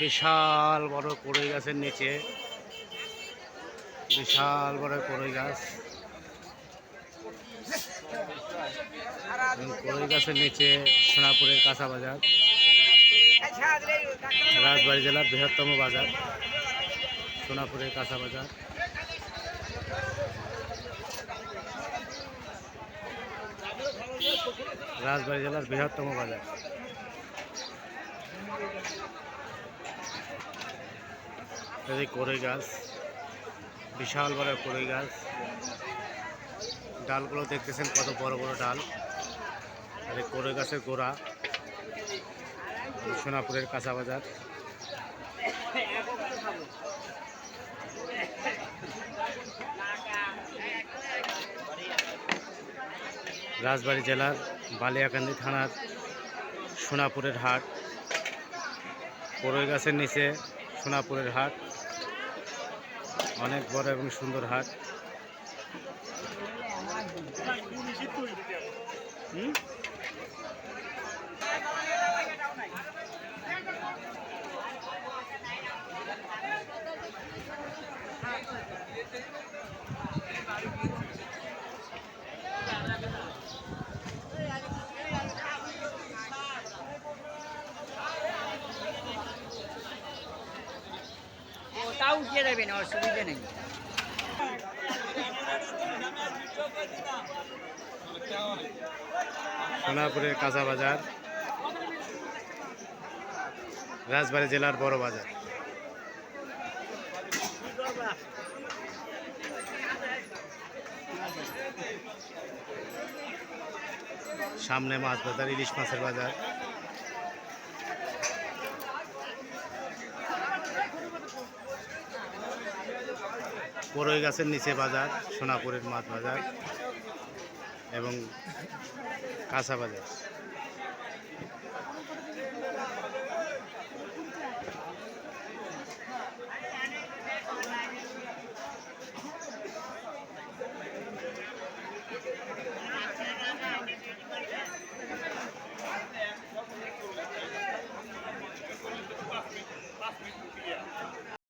বিশাল বড় কড়ই গাছের নিচে। বিশাল বড় কড়ই গাছ। কড়ই গাছের নিচে সোনাপুরের কাঁচা বাজার। রাজবাড়ি জেলার বৃহত্তম বাজার। সোনাপুরের কাঁচা বাজার। রাজবাড়ি জেলার বৃহত্তম বাজার। এই কড়ই গাছ, বিশাল বড় কড়ই গাছ। ডালগুলো দেখতেছেন কত বড় বড় ডাল। আর এই কড়ই গাছের গোড়া, সোনাপুরের কাঁচা বাজার। রাজবাড়ী জেলার বালিয়াকান্দি থানার সোনাপুরের হাট। কড়ই গাছের নিচে সোনাপুরের হাট। অনেক বড় এবং সুন্দর হাট হুম? উঠিয়ে অসুবিধা নেই। সোনাপুরের কাঁচা বাজার, রাজবাড়ী জেলার বড় বাজার। সামনে মাছ বাজার, ইলিশ মাছের বাজার। বড়ই গাছের নিচে বাজার সোনাপুরের মাছ বাজার এবং কাঁচা বাজার।